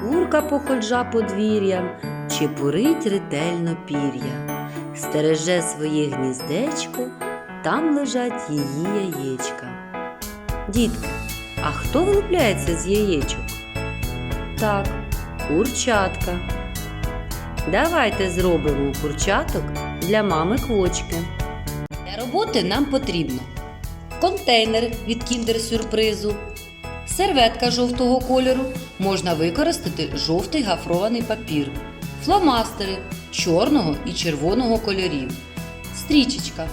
курка походжа подвір'ям, чепурить ретельно пір'я, стереже своє гніздечко, там лежать її яєчка. Дітки, а хто вилупляється з яєчок? Так, курчатка. Давайте зробимо курчаток для мами квочки. Для роботи нам потрібно контейнер від кіндер-сюрпризу, серветка жовтого кольору, можна використати жовтий гафрований папір, фломастери чорного і червоного кольорів, стрічечка.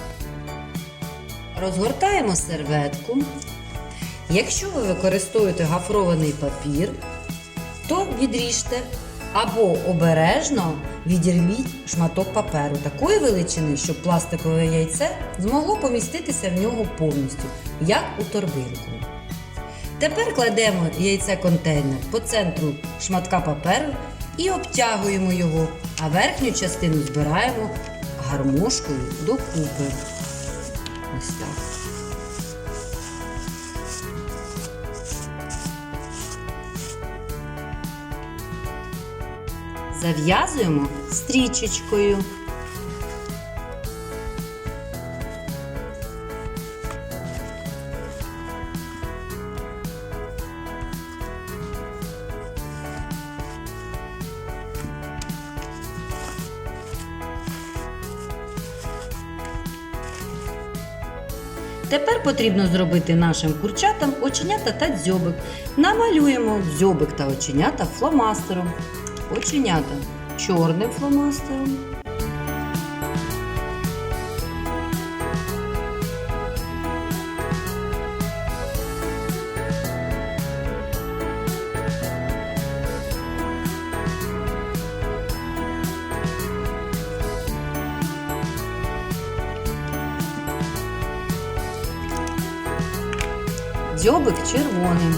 Розгортаємо серветку. Якщо ви використовуєте гафрований папір, то відріжте або обережно відірвіть шматок паперу такої величини, щоб пластикове яйце змогло поміститися в нього повністю, як у торбинку. Тепер кладемо яйце контейнер по центру шматка паперу і обтягуємо його, а верхню частину збираємо гармошкою докупи. Ось так. Зав'язуємо стрічечкою. Тепер потрібно зробити нашим курчатам оченята та дзьобик. Намалюємо дзьобик та оченята фломастером. Оченята чорним фломастером. Дзьобик червоним.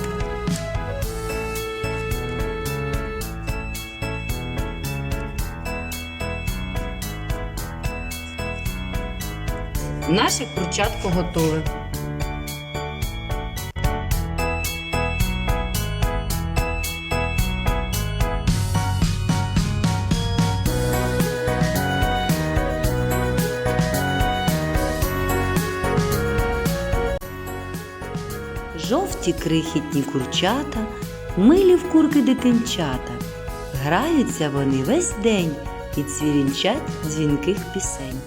Наше курчатко готове. Жовті крихітні курчата, милі в курки дитинчата. Граються вони весь день і цвірінчать дзвінких пісень.